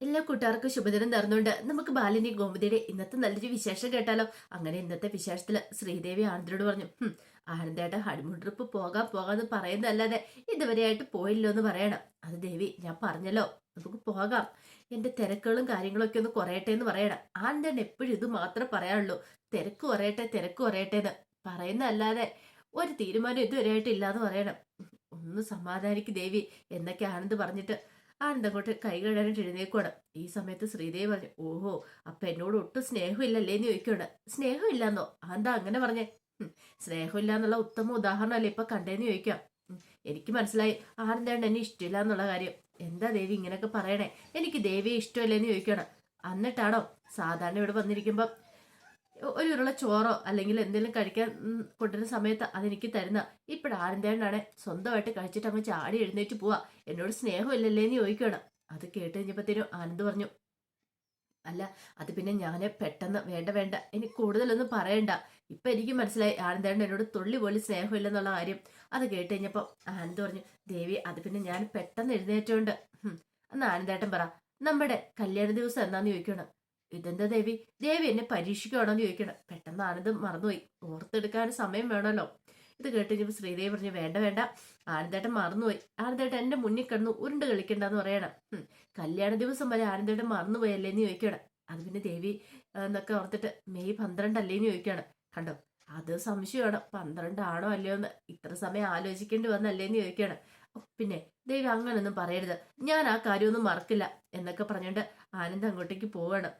എല്ലാ കൂട്ടുകാർക്കും ശുഭദിനം നേർന്നുകൊണ്ട് നമുക്ക് ബാലിനി ഗോമതിയുടെ ഇന്നത്തെ നല്ലൊരു വിശേഷം കേട്ടാലോ? അങ്ങനെ ഇന്നത്തെ വിശേഷത്തിൽ ശ്രീദേവി ആനന്ദനോട് പറഞ്ഞു "ഹും, ആനന്ദേട്ട ഹണിമൂൺ ട്രിപ്പ് പോകാം പോകാന്ന് പറയുന്നതല്ലാതെ ഇതുവരെയായിട്ട് പോയില്ലോ എന്ന് പറയണം. അത് ദേവി ഞാൻ പറഞ്ഞല്ലോ നമുക്ക് പോകാം. എന്റെ തിരക്കുകളും കാര്യങ്ങളൊക്കെ ഒന്ന് കുറയട്ടെ എന്ന് പറയണം. ആനന്ദേട്ടൻ എപ്പോഴും ഇത് മാത്രമേ പറയാനുള്ളൂ തിരക്ക് കുറയട്ടെ തിരക്ക് കുറയട്ടെ എന്ന് പറയുന്നതല്ലാതെ ഒരു തീരുമാനം ഇതുവരെയായിട്ട് ഇല്ലാന്ന് പറയണം. ഒന്ന് സമാധാനിക്ക് ദേവി എന്നൊക്കെ ആനന്ദ് പറഞ്ഞിട്ട് ആനന്ദ് അങ്ങോട്ട് കൈ കഴുകാനായിട്ട് എഴുന്നേക്കുവാണ് ഈ സമയത്ത് ശ്രീദേവി പറഞ്ഞു ഓഹോ അപ്പൊ എന്നോട് ഒട്ടും സ്നേഹമില്ലല്ലേ? എന്ന് ചോദിക്കുകയാണ് സ്നേഹമില്ലാന്നോ? ആനന്ദ അങ്ങനെ പറഞ്ഞേ? "ഹും, സ്നേഹമില്ല എന്നുള്ള ഉത്തമ ഉദാഹരണമല്ലേ ഇപ്പൊ കണ്ടേന്ന് ചോദിക്കാം എനിക്ക് മനസ്സിലായി. ആനന്ദേണ്ട എന്നെ ഇഷ്ടമില്ല എന്നുള്ള കാര്യം? എന്താ ദേവി ഇങ്ങനെയൊക്കെ പറയണേ? എനിക്ക് ദേവിയെ ഇഷ്ടമല്ലേന്ന് ചോദിക്കണം എന്നിട്ടാണോ സാധാരണ ഇവിടെ വന്നിരിക്കുമ്പം ഒരു ഉരുള ചോറോ അല്ലെങ്കിൽ എന്തെങ്കിലും കഴിക്കാൻ കൊണ്ടുവരുന്ന സമയത്ത് അതെനിക്ക് തരുന്ന. ഇപ്പോഴും ആനന്ദേണ്ടാണ് സ്വന്തമായിട്ട് കഴിച്ചിട്ട് അങ്ങ് ചാടി എഴുന്നേറ്റ് പോവാ? എന്നോട് സ്നേഹമില്ലല്ലേ എന്ന് ചോദിക്കണം അത് കേട്ട് കഴിഞ്ഞപ്പോഴത്തേനും ആനന്ദ് പറഞ്ഞു അല്ല അത് പിന്നെ ഞാൻ പെട്ടെന്ന് വേണ്ട വേണ്ട. എനിക്ക് കൂടുതലൊന്നും പറയണ്ട. ഇപ്പൊ എനിക്ക് മനസ്സിലായി ആനന്ദേണ്ട എന്നോട് തുള്ളി പോലും സ്നേഹമില്ലെന്നുള്ള കാര്യം. അത് കേട്ട് കഴിഞ്ഞപ്പോ ആനന്ദ് പറഞ്ഞു ദേവി അത് പിന്നെ ഞാൻ പെട്ടെന്ന് എഴുന്നേറ്റോണ്ട്. അന്ന് ആനന്ദേട്ടൻ പറ നമ്മുടെ കല്യാണ ദിവസം എന്നാന്ന് ചോദിക്കണം ഇതെന്താ ദേവി? ദേവി എന്നെ പരീക്ഷിക്കുകയാണോന്ന് ചോദിക്കണം. പെട്ടെന്ന് ആനന്ദം മറന്നുപോയി. ഓർത്തെടുക്കാൻ സമയം വേണമല്ലോ. ഇത് കേട്ട് ശ്രീദേവി പറഞ്ഞു വേണ്ട വേണ്ട. ആനന്ദേട്ടൻ മറന്നുപോയി. ആനന്ദേട്ടൻ എന്റെ മുന്നിൽ കിടന്നു ഉരുണ്ട് കളിക്കണ്ടെന്ന് പറയണം. കല്യാണ ദിവസം വരെ ആനന്ദേട്ടൻ മറന്നുപോയല്ലേ എന്ന് ചോദിക്കണം. അത് പിന്നെ ദേവി എന്നൊക്കെ ഓർത്തിട്ട് മെയ് പന്ത്രണ്ടല്ലേ എന്ന് ചോദിക്കുകയാണ് കണ്ടോ? അത് സംശയമാണ് പന്ത്രണ്ടാണോ അല്ലയോ എന്ന് ഇത്ര സമയം ആലോചിക്കേണ്ടി വന്നല്ലേ എന്ന് ചോദിക്കുകയാണ് പിന്നെ ദേവി അങ്ങനൊന്നും പറയരുത്. ഞാൻ ആ കാര്യമൊന്നും മറക്കില്ല എന്നൊക്കെ പറഞ്ഞുകൊണ്ട് ആനന്ദ് അങ്ങോട്ടേക്ക് പോവാണ്.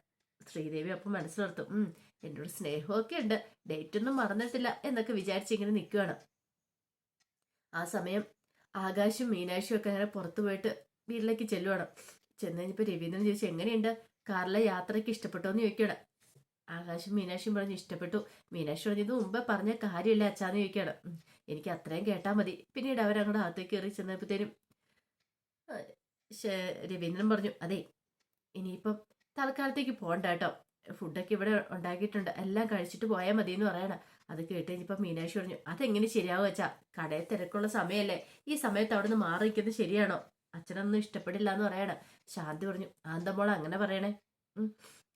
ശ്രീദേവി അപ്പം മനസ്സിലോർത്തും ഉം എന്നോട് സ്നേഹമൊക്കെ ഉണ്ട് ഡേറ്റ് ഒന്നും മറന്നിട്ടില്ല എന്നൊക്കെ വിചാരിച്ച് ഇങ്ങനെ നിൽക്കുകയാണ് ആ സമയം ആകാശും മീനാക്ഷിയും ഒക്കെ അങ്ങനെ പുറത്തു പോയിട്ട് വീട്ടിലേക്ക് ചെല്ലുവാണ്. ചെന്ന് കഴിഞ്ഞപ്പോൾ രവീന്ദ്രൻ ചോദിച്ചു എങ്ങനെയുണ്ട്? കാറിലെ യാത്രയ്ക്ക് ഇഷ്ടപ്പെട്ടോ എന്ന് ചോദിക്കുകയാണ് ആകാശും മീനാക്ഷിയും പറഞ്ഞു ഇഷ്ടപ്പെട്ടു. മീനാക്ഷി പറഞ്ഞു ഇത് മുമ്പേ പറഞ്ഞ കാര്യമില്ല അച്ഛാന്ന് ചോദിക്കുകയാണ് എനിക്ക് അത്രയും കേട്ടാൽ മതി. പിന്നീട് അവരങ്ങോട്ട് അകത്തേക്ക് കയറി ചെന്നപ്പോഴത്തേനും രവീന്ദ്രൻ പറഞ്ഞു അതെ ഇനിയിപ്പം തൽക്കാലത്തേക്ക് പോകണ്ട കേട്ടോ. ഫുഡൊക്കെ ഇവിടെ ഉണ്ടാക്കിയിട്ടുണ്ട്. എല്ലാം കഴിച്ചിട്ട് പോയാൽ മതി എന്ന് പറയണം. അത് കേട്ട് കഴിഞ്ഞപ്പോൾ മീനാക്ഷി പറഞ്ഞു അതെങ്ങനെ ശരിയാവുക വെച്ചാ കടയിൽ തിരക്കുള്ള സമയമല്ലേ? ഈ സമയത്ത് അവിടെ നിന്ന് മാറി നിൽക്കുന്നത് ശരിയാണോ? അച്ഛനൊന്നും ഇഷ്ടപ്പെടില്ല എന്ന് പറയണം. ശാന്തി പറഞ്ഞു ആന്തമോൾ അങ്ങനെ പറയണേ?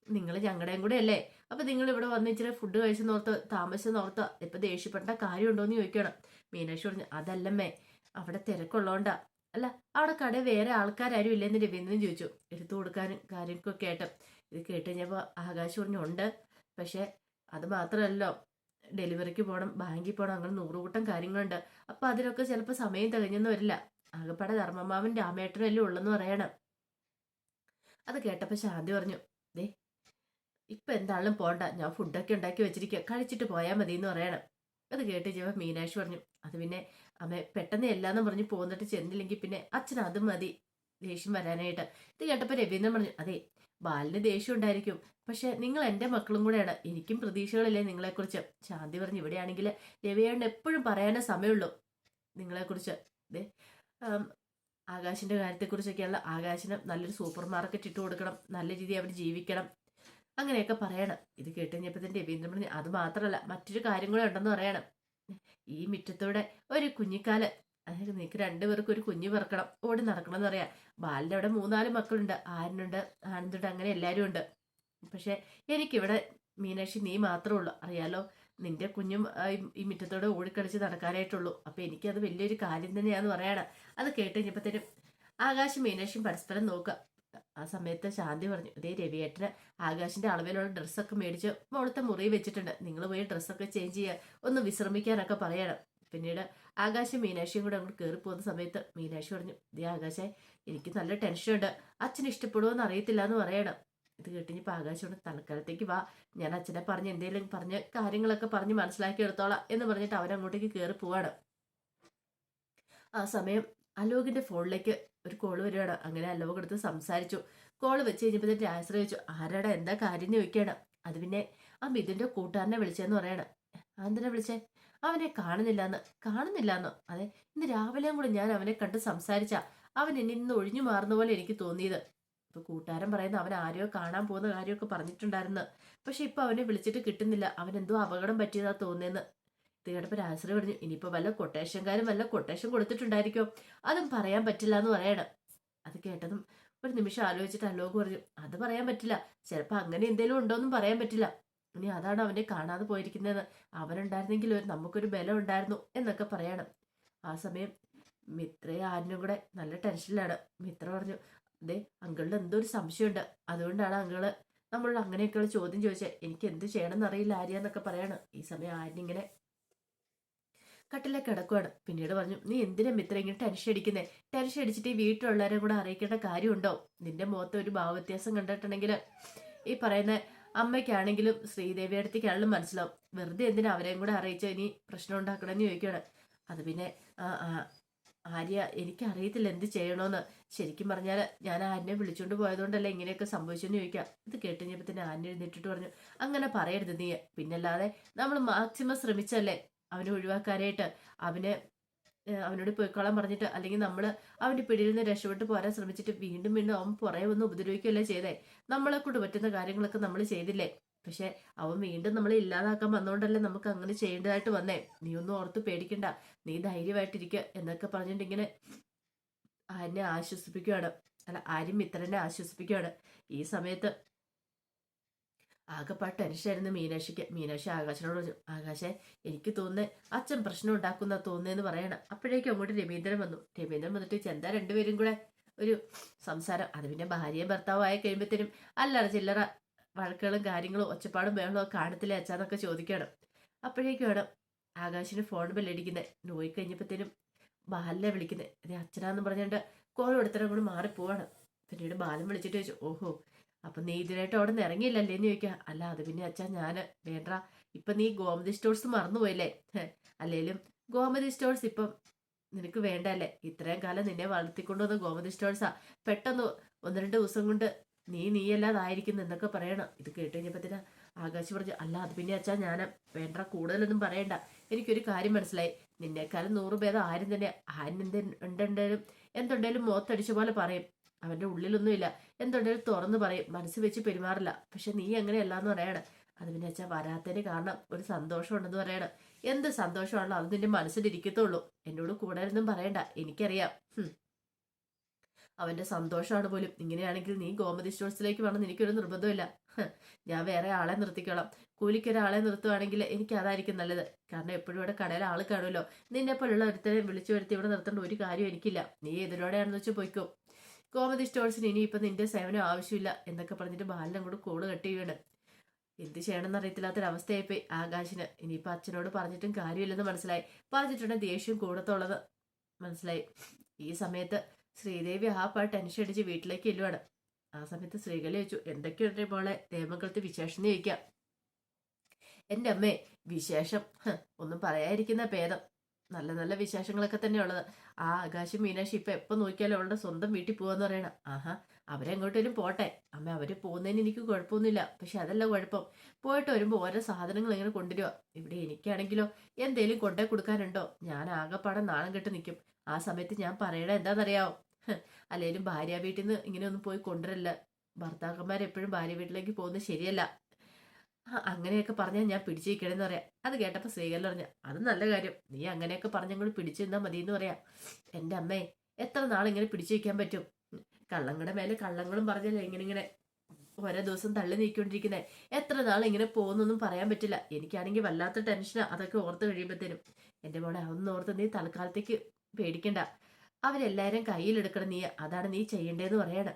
നിങ്ങൾ ഞങ്ങളുടെയും കൂടെ അല്ലേ അപ്പം നിങ്ങൾ ഇവിടെ വന്ന് ഇച്ചിരി ഫുഡ് കഴിച്ചെന്നോർത്ത് താമസിച്ചെന്നോർത്ത് ഇപ്പം ദേഷ്യപ്പെട്ട കാര്യമുണ്ടോന്ന് ചോദിക്കണം മീനാക്ഷി പറഞ്ഞു അതല്ലമ്മേ അവിടെ തിരക്കുള്ളോണ്ടാ. അല്ല അവിടെ കട വേറെ ആൾക്കാരും ഇല്ലെന്ന് രവീന്ദ്രൻ ചോദിച്ചു. എടുത്തു കൊടുക്കാനും കാര്യങ്ങൾക്കൊക്കെ ആയിട്ട്. ഇത് കേട്ട് കഴിഞ്ഞപ്പോൾ ആകാശ് പറഞ്ഞുണ്ട് പക്ഷെ അത് മാത്രമല്ലോ. ഡെലിവറിക്ക് പോകണം ബാങ്കിൽ പോകണം അങ്ങനെ നൂറുകൂട്ടം കാര്യങ്ങളുണ്ട്. അപ്പൊ അതിനൊക്കെ ചിലപ്പോൾ സമയം തികഞ്ഞെന്ന് വരില്ല. ആകപ്പാടെ ധർമ്മമാവൻ രാമേട്ടനും എല്ലാം ഉള്ളെന്ന് പറയണം. അത് കേട്ടപ്പോൾ ശാന്തി പറഞ്ഞു ദേ ഇപ്പൊ എന്താണെങ്കിലും പോണ്ട. ഞാൻ ഫുഡൊക്കെ ഉണ്ടാക്കി വെച്ചിരിക്കുക കഴിച്ചിട്ട് പോയാൽ മതി എന്ന് പറയണം. അത് കേട്ട് ചെയ്യുമ്പോൾ മീനാക്ഷി പറഞ്ഞു അത് പിന്നെ അമ്മ പെട്ടെന്ന് എല്ലാന്നും പറഞ്ഞ് പോന്നിട്ട് ചെന്നില്ലെങ്കിൽ പിന്നെ അച്ഛൻ അത് മതി ദേഷ്യം വരാനായിട്ട്. ഇത് കേട്ടപ്പോൾ രവീന്ദ്രൻ പറഞ്ഞു അതെ ബാലിന് ദേഷ്യം ഉണ്ടായിരിക്കും പക്ഷെ നിങ്ങൾ എന്റെ മക്കളും കൂടെയാണ് എനിക്കും പ്രതീക്ഷകളില്ലേ നിങ്ങളെക്കുറിച്ച്? ശാന്തി പറഞ്ഞു ഇവിടെയാണെങ്കിൽ രവിയേണ്ട എപ്പോഴും പറയാനേ സമയമുള്ളൂ നിങ്ങളെക്കുറിച്ച്. ദേ ആകാശിന്റെ കാര്യത്തെക്കുറിച്ചൊക്കെയുള്ള ആകാശിന് നല്ലൊരു സൂപ്പർ മാർക്കറ്റ് ഇട്ട് കൊടുക്കണം നല്ല രീതിയിൽ അവിടെ ജീവിക്കണം. അങ്ങനെയൊക്കെ പറയണം. ഇത് കേട്ടുകഴിഞ്ഞപ്പോൾ തന്നെ രവീന്ദ്രൻ പറഞ്ഞു അത് മാത്രമല്ല മറ്റൊരു കാര്യങ്ങളും ഉണ്ടെന്ന് പറയണം. ഈ മുറ്റത്തൂടെ ഒരു കുഞ്ഞിക്കാൽ അതായത് നിനക്ക് രണ്ടുപേർക്കും ഒരു കുഞ്ഞു പിറക്കണം ഓടി നടക്കണം എന്ന് പറയാം. ബാലിന്റെ അവിടെ മൂന്നാൽ മക്കളുണ്ട്. ആരനുണ്ട് ആനന്ദുണ്ട് അങ്ങനെ എല്ലാവരും ഉണ്ട്. പക്ഷെ എനിക്കിവിടെ മീനാക്ഷി നീ മാത്രമേ ഉള്ളൂ. അറിയാലോ നിന്റെ കുഞ്ഞും ഈ- മുറ്റത്തോടെ ഓടിക്കളിച്ച് നടക്കാനായിട്ടുള്ളൂ. അപ്പൊ എനിക്കത് വലിയൊരു കാര്യം തന്നെയാന്ന് പറയണം. അത് കേട്ട് കഴിഞ്ഞപ്പോഴത്തേനും ആകാശം മീനാക്ഷിയും പരസ്പരം നോക്കുക. ആ സമയത്ത് ശാന്തി പറഞ്ഞു ഇതേ രവിയേട്ടന് ആകാശിന്റെ അളവിലുള്ള ഡ്രസ്സൊക്കെ മേടിച്ച് മോളത്തെ മുറി വെച്ചിട്ടുണ്ട്. നിങ്ങൾ പോയി ഡ്രസ്സൊക്കെ ചേഞ്ച് ചെയ്യുക ഒന്ന് വിശ്രമിക്കാനൊക്കെ പറയണം. പിന്നീട് ആകാശം മീനാക്ഷിയും കൂടെ അങ്ങോട്ട് കയറി പോകുന്ന സമയത്ത് മീനാക്ഷി പറഞ്ഞു ദേ ആകാശേ എനിക്ക് നല്ല ടെൻഷനുണ്ട് അച്ഛന് ഇഷ്ടപ്പെടുമോന്ന് അറിയത്തില്ല എന്ന് പറയണം. ഇത് കേട്ടിഞ്ഞപ്പോൾ ആകാശോട് തൽക്കാലത്തേക്ക് വാ. ഞാൻ അച്ഛനെ പറഞ്ഞ് എന്തെങ്കിലും പറഞ്ഞ് കാര്യങ്ങളൊക്കെ പറഞ്ഞ് മനസ്സിലാക്കി എടുത്തോളാം എന്ന് പറഞ്ഞിട്ട് അവരങ്ങോട്ടേക്ക് കയറി പോവാണ്. ആ സമയം അലോകിന്റെ ഫോണിലേക്ക് ഒരു കോൾ വരികയാണ് അങ്ങനെ അല്ലവ എടുത്ത് സംസാരിച്ചു. കോൾ വെച്ച് കഴിഞ്ഞപ്പോൾ തന്നെ ആശ്രയിച്ചു ആരാടാ? എന്താ കാര്യം എന്ന് ചോദിക്കുകയാണ്. അത് പിന്നെ ആ മിഥുന്റെ കൂട്ടുകാരനെ വിളിച്ചെന്ന് പറയണം. എന്തിനാ വിളിച്ചേ? അവനെ കാണുന്നില്ലാന്ന്. കാണുന്നില്ലാന്നോ? അതെ ഇന്ന് രാവിലെയും കൂടെ ഞാൻ അവനെ കണ്ട് സംസാരിച്ച. അവൻ എന്നെ ഇന്ന് ഒഴിഞ്ഞു മാറുന്ന പോലെ എനിക്ക് തോന്നിയത്. ഇപ്പൊ കൂട്ടുകാരൻ പറയുന്ന അവൻ ആരെയോ കാണാൻ പോകുന്ന കാര്യമൊക്കെ പറഞ്ഞിട്ടുണ്ടായിരുന്നു. പക്ഷെ ഇപ്പൊ അവനെ വിളിച്ചിട്ട് കിട്ടുന്നില്ല. അവൻ എന്തോ അപകടം പറ്റിയതാ തോന്നിയെന്ന് ഇത് കേട്ടപ്പോൾ രാശ്രീ പറഞ്ഞു ഇനിയിപ്പോ വല്ല കൊട്ടേഷൻകാരും വല്ല കൊട്ടേഷൻ കൊടുത്തിട്ടുണ്ടായിരിക്കോ? അതും പറയാൻ പറ്റില്ല എന്ന് പറയണം. അത് കേട്ടതും ഒരു നിമിഷം ആലോചിച്ചിട്ട് അലോക് പറഞ്ഞു അത് പറയാൻ പറ്റില്ല. ചിലപ്പോൾ അങ്ങനെ എന്തെങ്കിലും ഉണ്ടോന്നും പറയാൻ പറ്റില്ല. ഇനി അതാണ് അവനെ കാണാതെ പോയിരിക്കുന്നത് അവനുണ്ടായിരുന്നെങ്കിൽ നമുക്കൊരു ബലം ഉണ്ടായിരുന്നു എന്നൊക്കെ പറയണം. ആ സമയം മിത്രയും ആരിനും കൂടെ നല്ല ടെൻഷനിലാണ്. മിത്ര പറഞ്ഞു അതെ അങ്കിളിന് എന്തോ ഒരു സംശയമുണ്ട്. അതുകൊണ്ടാണ് അങ്കിൾ നമ്മളോട് അങ്ങനെയൊക്കെയുള്ള ചോദ്യം ചോദിച്ചത് എനിക്ക് എന്ത് ചെയ്യണം എന്നറിയില്ല ആര്യ എന്നൊക്കെ പറയാണ്. ഈ സമയം ആര്യനിങ്ങനെ കട്ടിലെ കിടക്കുവാണ്. പിന്നീട് പറഞ്ഞു നീ എന്തിനാ മിത്ര ഇങ്ങനെ ടെൻഷൻ അടിക്കുന്നേ? ടെൻഷൻ അടിച്ചിട്ട് ഈ വീട്ടിലുള്ളവരെ കൂടെ അറിയിക്കേണ്ട കാര്യമുണ്ടോ? നിന്റെ മുഖത്ത് ഒരു ഭാവവ്യത്യാസം കണ്ടിട്ടുണ്ടെങ്കിൽ ഈ പറയുന്ന അമ്മയ്ക്കാണെങ്കിലും ശ്രീദേവി അടുത്തേക്കാണെങ്കിലും മനസ്സിലാവും. വെറുതെ എന്തിനാ അവരെയും കൂടെ അറിയിച്ച്? ഇനി പ്രശ്നം ഉണ്ടാക്കണമെന്ന് ചോദിക്കുകയാണ് അത് പിന്നെ ആര്യ എനിക്കറിയത്തില്ല എന്ത് ചെയ്യണമെന്ന് ശരിക്കും പറഞ്ഞാൽ ഞാൻ ആര്യനെ വിളിച്ചുകൊണ്ട് പോയതുകൊണ്ടല്ല ഇങ്ങനെയൊക്കെ സംഭവിച്ചെന്ന് ചോദിക്കാം. ഇത് കേട്ടുകഴിഞ്ഞപ്പോൾ തന്നെ ആന്യ എഴുന്നേറ്റിട്ട് പറഞ്ഞു അങ്ങനെ പറയരുത് നീ. പിന്നല്ലാതെ നമ്മൾ മാക്സിമം ശ്രമിച്ചല്ലേ? അവനെ ഒഴിവാക്കാനായിട്ട് അവനെ അവനോട് പോയിക്കോളാൻ പറഞ്ഞിട്ട് അല്ലെങ്കിൽ നമ്മൾ അവന്റെ പിടിയിൽ നിന്ന് രക്ഷപ്പെട്ട് പോരാൻ ശ്രമിച്ചിട്ട് വീണ്ടും വീണ്ടും അവൻ പുറകെ വന്ന് ഉപദ്രവിക്കുകയല്ലേ ചെയ്തേ? നമ്മളെ കൊണ്ട് പറ്റുന്ന കാര്യങ്ങളൊക്കെ നമ്മൾ ചെയ്തില്ലേ? പക്ഷെ അവൻ വീണ്ടും നമ്മളെ ഇല്ലാതാക്കാൻ വന്നുകൊണ്ടല്ലേ നമുക്ക് അങ്ങനെ ചെയ്യേണ്ടതായിട്ട് വന്നേ? നീ ഒന്നും ഓർത്ത് പേടിക്കണ്ട. നീ ധൈര്യമായിട്ടിരിക്കുക എന്നൊക്കെ പറഞ്ഞിട്ട് ഇങ്ങനെ ആര്യനെ ആശ്വസിപ്പിക്കുകയാണ് അല്ല ആര്യം മിത്രനെ ആശ്വസിപ്പിക്കുകയാണ് ഈ സമയത്ത് ആകെപ്പാട് ടെൻഷനായിരുന്നു മീനാക്ഷിക്ക്. മീനാക്ഷി ആകാശനോട് ആകാശെ എനിക്ക് തോന്നുന്നത് അച്ഛൻ പ്രശ്നം ഉണ്ടാക്കുന്ന തോന്നുന്നതെന്ന് പറയണം. അപ്പോഴേക്കും അങ്ങോട്ട് രവീന്ദ്രൻ വന്നു. രവീന്ദ്രൻ വന്നിട്ട് ചെന്താ രണ്ടുപേരും കൂടെ ഒരു സംസാരം? അത് പിന്നെ ഭാര്യയും ഭർത്താവും ആയി കഴിയുമ്പോഴത്തേനും അല്ലറ ചില്ലറ വഴക്കുകളും കാര്യങ്ങളും ഒച്ചപ്പാടും ബഹളവും കാണത്തില്ലേ അച്ഛാന്നൊക്കെ ചോദിക്കണം. അപ്പോഴേക്കുമാണ് ആകാശിന് ഫോൺ ബെല്ലടിക്കുന്നത് നോയി കഴിഞ്ഞപ്പോഴത്തേനും ബാലിനെ വിളിക്കുന്നത് അതെ അച്ഛനാന്ന് പറഞ്ഞുകൊണ്ട് കോൾ എടുത്തരം കൂടി മാറിപ്പോവാണ്. പിന്നീട് ബാലൻ വിളിച്ചിട്ട് ചോദിച്ചു ഓഹോ അപ്പൊ നീ ഇതിനായിട്ട് അവിടെ നിന്ന് ഇറങ്ങിയില്ലല്ലേ എന്ന് ചോദിക്കുക അല്ല അത് പിന്നെ അച്ഛാ ഞാൻ വേണ്ട. ഇപ്പൊ നീ ഗോമതി സ്റ്റോഴ്സ് മറന്നുപോയല്ലേ? അല്ലേലും ഗോമതി സ്റ്റോഴ്സ് ഇപ്പം നിനക്ക് വേണ്ടല്ലേ? ഇത്രയും കാലം നിന്നെ വളർത്തിക്കൊണ്ടുവന്ന ഗോമതി സ്റ്റോഴ്സാ. പെട്ടെന്ന് ഒന്ന് രണ്ട് ദിവസം കൊണ്ട് നീ നീയല്ലാതായിരിക്കുന്നു എന്നൊക്കെ പറയണം. ഇത് കേട്ട് കഴിഞ്ഞപ്പത്തിനാ ആകാശ് പറഞ്ഞു അല്ല അത് പിന്നെ അച്ഛാ ഞാൻ വേണ്ട കൂടുതലൊന്നും പറയണ്ട. എനിക്കൊരു കാര്യം മനസ്സിലായി. നിന്നേക്കാളും നൂറ് ഭേദം ആരും തന്നെ ആരും എന്ത് ഉണ്ടെങ്കിലും എന്തുണ്ടെങ്കിലും മോത്തടിച്ച പോലെ പറയും. അവന്റെ ഉള്ളിലൊന്നുമില്ല. എന്തുണ്ടെങ്കിലും തുറന്നു പറയും. മനസ്സ് വെച്ച് പെരുമാറില്ല. പക്ഷെ നീ അങ്ങനെയല്ല എന്ന് പറയണം. അത് പിന്നെ വെച്ചാൽ വരാത്തതിന് കാരണം ഒരു സന്തോഷം ഉണ്ടെന്ന് പറയണം. എന്ത് സന്തോഷമാണല്ലോ അത് നിന്റെ മനസ്സിലിരിക്കത്തുള്ളൂ എന്നോട് കൂടെ ഒന്നും പറയണ്ട. എനിക്കറിയാം. അവന്റെ സന്തോഷമാണ് പോലും. ഇങ്ങനെയാണെങ്കിൽ നീ ഗോമതി സ്റ്റോഴ്സിലേക്ക് വേണം എനിക്കൊരു നിർബന്ധമില്ല. ഞാൻ വേറെ ആളെ നിർത്തിക്കോളാം. കൂലിക്ക് ഒരാളെ നിർത്തുവാണെങ്കിൽ എനിക്ക് അതായിരിക്കും നല്ലത്. കാരണം എപ്പോഴും ഇവിടെ കടയിൽ ആൾ കാണുമല്ലോ. നിന്നെ പോലുള്ള ഒരുത്തരെ വിളിച്ചു വരുത്തി ഇവിടെ നിർത്തേണ്ട ഒരു കാര്യം എനിക്കില്ല. നീ എതിരോടെയാണെന്ന് വെച്ച് പോയിക്കോ. ഗോമതി സ്റ്റോഴ്സിന് ഇനിയിപ്പോൾ നിന്റെ സേവനം ആവശ്യമില്ല എന്നൊക്കെ പറഞ്ഞിട്ട് ബാലിനെ അങ്ങോട്ട് കോൾ കട്ട് വീണ് എന്ത് ചെയ്യണമെന്ന് അറിയത്തില്ലാത്തൊരവസ്ഥയായിപ്പോയി ആകാശിന്. ഇനിയിപ്പോൾ അച്ഛനോട് പറഞ്ഞിട്ടും കാര്യമില്ലെന്ന് മനസ്സിലായി. പറഞ്ഞിട്ടുണ്ട് ദേഷ്യം കൂടത്തുള്ളത്. മനസ്സിലായി. ഈ സമയത്ത് ശ്രീദേവി ആ പാ ടെൻഷൻ അടിച്ച് വീട്ടിലേക്ക് ചെല്ലുവാണ്. ആ സമയത്ത് ശ്രീകല ചോദിച്ചു എന്തൊക്കെയുണ്ട് മോളെ? ദേമംഗലത്ത് വിശേഷം ചോദിക്കാം. എന്റെ അമ്മേ വിശേഷം? ഒന്നും പറയാതിരിക്കുന്ന ഭേദം. നല്ല നല്ല വിശേഷങ്ങളൊക്കെ തന്നെയുള്ളത്. ആ ആകാശം മീനാക്ഷി ഇപ്പൊ എപ്പോ നോക്കിയാലും അവളുടെ സ്വന്തം വീട്ടിൽ പോവാന്ന് പറയണം. ആഹാ അവരെങ്ങോട്ടേലും പോട്ടെ. അമ്മ അവർ പോകുന്നതിന് എനിക്ക് കുഴപ്പമൊന്നുമില്ല. പക്ഷെ അതല്ല കുഴപ്പം. പോയിട്ട് വരുമ്പോൾ ഓരോ സാധനങ്ങൾ ഇങ്ങനെ കൊണ്ടുവരിക ഇവിടെ എനിക്കാണെങ്കിലോ എന്തേലും കൊണ്ടേ കൊടുക്കാനുണ്ടോ? ഞാൻ ആകെപ്പാടെ നാണം കെട്ട് നിൽക്കും ആ സമയത്ത് ഞാൻ പറയണ എന്താണെന്നറിയാവോ? അല്ലെങ്കിലും ഭാര്യ വീട്ടിൽ നിന്ന് ഇങ്ങനെ ഒന്നും പോയി കൊണ്ടുവരല്ല. ഭർത്താക്കന്മാരെപ്പോഴും ഭാര്യ വീട്ടിലേക്ക് പോകുന്നത് ശരിയല്ല. ആ, അങ്ങനെയൊക്കെ പറഞ്ഞാൽ ഞാൻ പിടിച്ചിരിക്കണമെന്ന് പറയാം. അത് കേട്ടപ്പോൾ ശ്രീകല പറഞ്ഞ അത് നല്ല കാര്യം. നീ അങ്ങനെയൊക്കെ പറഞ്ഞങ്ങൾ പിടിച്ചു നിന്നാൽ മതി എന്ന് പറയാം. എന്റെ അമ്മേ എത്ര നാളിങ്ങനെ പിടിച്ചു വയ്ക്കാൻ പറ്റും? കള്ളങ്ങളുടെ മേലെ കള്ളങ്ങളും പറഞ്ഞല്ലേ ഇങ്ങനെ ഇങ്ങനെ ഓരോ ദിവസം തള്ളി നീക്കൊണ്ടിരിക്കുന്നത് എത്ര നാൾ ഇങ്ങനെ പോകുന്നൊന്നും പറയാൻ പറ്റില്ല. എനിക്കാണെങ്കിൽ വല്ലാത്ത ടെൻഷനാ. അതൊക്കെ ഓർത്ത് കഴിയുമ്പോഴത്തേനും എന്റെ മോളെ അതൊന്നും ഓർത്ത് നീ തൽക്കാലത്തേക്ക് പേടിക്കണ്ട. അവരെല്ലാവരും കയ്യിലെടുക്കണം നീ അതാണ് നീ ചെയ്യേണ്ടതെന്ന് പറയണം.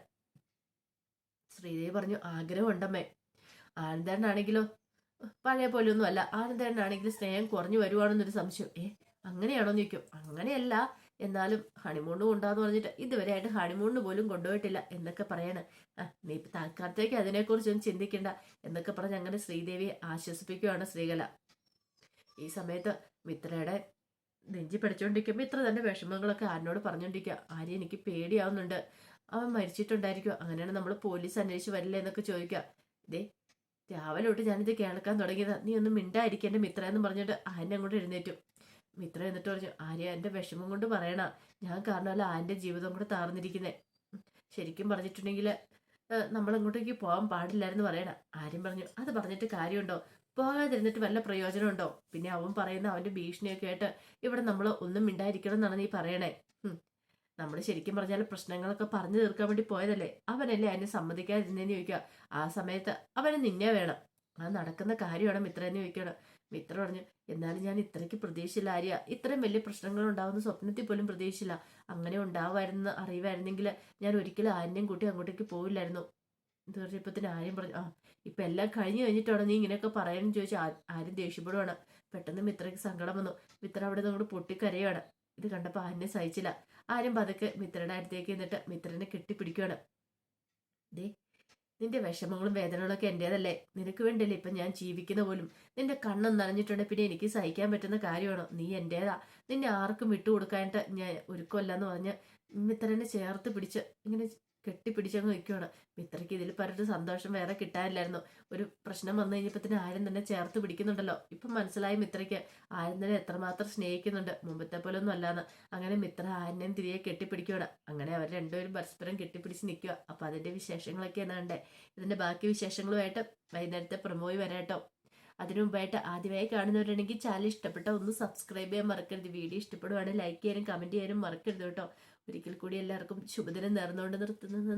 ശ്രീദേവി പറഞ്ഞു ആഗ്രഹമുണ്ടമ്മേ. ആനന്ദേണ്ണാണെങ്കിലോ പഴയ പോലെ ഒന്നും അല്ല ആനന്ദേണ്ണാണെങ്കിൽ സ്നേഹം കുറഞ്ഞു വരുവാണെന്നൊരു സംശയം. ഏ അങ്ങനെയാണോ എന്ന് ചോദിക്കും. അങ്ങനെയല്ല. എന്നാലും ഹണിമൂണ് കൊണ്ടാന്ന് പറഞ്ഞിട്ട് ഇതുവരെയായിട്ട് ഹണിമൂണിന് പോലും കൊണ്ടുപോയിട്ടില്ല എന്നൊക്കെ പറയാണ്. നീ ഇപ്പൊ തൽക്കാലത്തേക്ക് അതിനെക്കുറിച്ചൊന്നും ചിന്തിക്കണ്ട എന്നൊക്കെ പറഞ്ഞ് അങ്ങനെ ശ്രീദേവിയെ ആശ്വസിപ്പിക്കുകയാണ് ശ്രീകല. ഈ സമയത്ത് മിത്രയുടെ നെഞ്ചി പഠിച്ചുകൊണ്ടിരിക്കുമ്പോൾ ഇത്ര തന്നെ വിഷമങ്ങളൊക്കെ ആരിനോട് പറഞ്ഞുകൊണ്ടിരിക്കുക ആര്യ എനിക്ക് പേടിയാവുന്നുണ്ട്. അവൻ മരിച്ചിട്ടുണ്ടായിരിക്കും അങ്ങനെയാണ് നമ്മൾ പോലീസ് അന്വേഷിച്ച് വരില്ല എന്നൊക്കെ ചോദിക്കുക ദേ രാവിലെ തൊട്ട് ഞാനിത് കേൾക്കാൻ തുടങ്ങിയതാ. നീ ഒന്നും മിണ്ടായിരിക്കേണ്ട മിത്ര എന്ന് പറഞ്ഞിട്ട് ആന്റെ അങ്ങോട്ട് എഴുന്നേറ്റു. മിത്ര എന്നിട്ട് പറഞ്ഞു ആര്യ എന്റെ വിഷമം കൊണ്ട് പറയണ. ഞാൻ കാരണമല്ല ആന്റെ ജീവിതം കൂടെ താർന്നിരിക്കുന്നത് ശരിക്കും പറഞ്ഞിട്ടുണ്ടെങ്കിൽ നമ്മൾ അങ്ങോട്ടേക്ക് പോകാൻ പാടില്ലായിരുന്നു പറയണ. ആര്യം പറഞ്ഞു അത് പറഞ്ഞിട്ട് കാര്യമുണ്ടോ? പോകാതിരുന്നിട്ട് വല്ല പ്രയോജനമുണ്ടോ? പിന്നെ അവൻ പറയുന്ന അവന്റെ ഭീഷണിയൊക്കെ ആയിട്ട് ഇവിടെ നമ്മൾ ഒന്നും മിണ്ടായിരിക്കണം എന്നാണ് നീ പറയണേ. നമ്മൾ ശരിക്കും പറഞ്ഞാൽ പ്രശ്നങ്ങളൊക്കെ പറഞ്ഞു തീർക്കാൻ വേണ്ടി പോയതല്ലേ? അവനല്ലേ അതിനെ സമ്മതിക്കാതിരുന്നേന്ന് ചോദിക്കുക. ആ സമയത്ത് അവന് നിന്നെ വേണം. അത് നടക്കുന്ന കാര്യമാണ് മിത്രേന്ന് ചോദിക്കണം മിത്ര പറഞ്ഞു എന്നാലും ഞാൻ ഇത്രയ്ക്ക് പ്രതീക്ഷയില്ല ആര്യ. ഇത്രയും വലിയ പ്രശ്നങ്ങൾ ഉണ്ടാവുന്ന സ്വപ്നത്തിൽ പോലും പ്രതീക്ഷയില്ല അങ്ങനെ ഉണ്ടാവുമായിരുന്നു അറിയുമായിരുന്നെങ്കിൽ ഞാൻ ഒരിക്കലും ആന്യം കൂട്ടി അങ്ങോട്ടേക്ക് പോവില്ലായിരുന്നു. എന്ന് പറഞ്ഞപ്പത്തിന് ആര്യം പറഞ്ഞു ആ ഇപ്പൊ എല്ലാം കഴിഞ്ഞു കഴിഞ്ഞിട്ടാണ് നീ ഇങ്ങനെയൊക്കെ പറയാനും ചോദിച്ചാൽ ആരും ദേഷ്യപ്പെടുവാണ്. പെട്ടെന്ന് മിത്രയ്ക്ക് സങ്കടം വന്നു. മിത്ര അവിടെ നിന്ന് അങ്ങോട്ട് പൊട്ടിക്കരയാണ് ഇത് കണ്ടപ്പോൾ അന്നെ സഹിച്ചില്ല. ആരും പതുക്കെ മിത്രയുടെ അടുത്തേക്ക് എന്നിട്ട് മിത്രനെ കെട്ടിപ്പിടിക്കുകയാണ്. ദേ നിന്റെ വിഷമങ്ങളും വേദനകളൊക്കെ എന്റേതല്ലേ നിനക്ക് വേണ്ടല്ലേ ഇപ്പം ഞാൻ ജീവിക്കുന്ന പോലും? നിന്റെ കണ്ണും നിറഞ്ഞിട്ടുണ്ടെങ്കിൽ പിന്നെ എനിക്ക് സഹിക്കാൻ പറ്റുന്ന കാര്യമാണോ? നീ എന്റേതാ നിന്നെ ആർക്കും വിട്ടുകൊടുക്കാനായിട്ട് ഞാൻ ഒരുക്കമല്ലെന്ന് പറഞ്ഞ് മിത്രനെ ചേർത്ത് പിടിച്ച് ഇങ്ങനെ കെട്ടിപ്പിടിച്ചങ്ങ് നിൽക്കുകയാണ് മിത്രയ്ക്ക് ഇതിൽ പറഞ്ഞിട്ട് സന്തോഷം വേറെ കിട്ടാനില്ലായിരുന്നു. ഒരു പ്രശ്നം വന്നു കഴിഞ്ഞപ്പത്തിന് ആരും തന്നെ ചേർത്ത് പിടിക്കുന്നുണ്ടല്ലോ. ഇപ്പം മനസ്സിലായി മിത്രയ്ക്ക്. ആരും തന്നെ എത്രമാത്രം സ്നേഹിക്കുന്നുണ്ട്. മുമ്പത്തെ പോലെ ഒന്നും അല്ലാന്ന്. അങ്ങനെ മിത്ര ആരനെയും തിരികെ കെട്ടിപ്പിടിക്കുകയാണ് അങ്ങനെ അവർ രണ്ടുപേരും പരസ്പരം കെട്ടിപ്പിടിച്ച് നിൽക്കുക അപ്പം അതിന്റെ വിശേഷങ്ങളൊക്കെ എന്നാണ്ടേ. ഇതിന്റെ ബാക്കി വിശേഷങ്ങളുമായിട്ട് വൈകുന്നേരത്തെ പ്രമോയി വരാട്ടോ. അതിനു മുമ്പായിട്ട് ആദ്യമായി കാണുന്നവരുണ്ടെങ്കിൽ ചാനൽ ഇഷ്ടപ്പെട്ടോ ഒന്ന് സബ്സ്ക്രൈബ് ചെയ്യാൻ മറക്കരുത്. വീഡിയോ ഇഷ്ടപ്പെടുവാണെങ്കിൽ ലൈക്ക് ചെയ്യാനും കമന്റ് ചെയ്യാനും മറക്കരുത് കേട്ടോ. ഒരിക്കൽ കൂടി എല്ലാവർക്കും ശുഭദിനം നേർന്നുകൊണ്ട് നിർത്തുന്നത്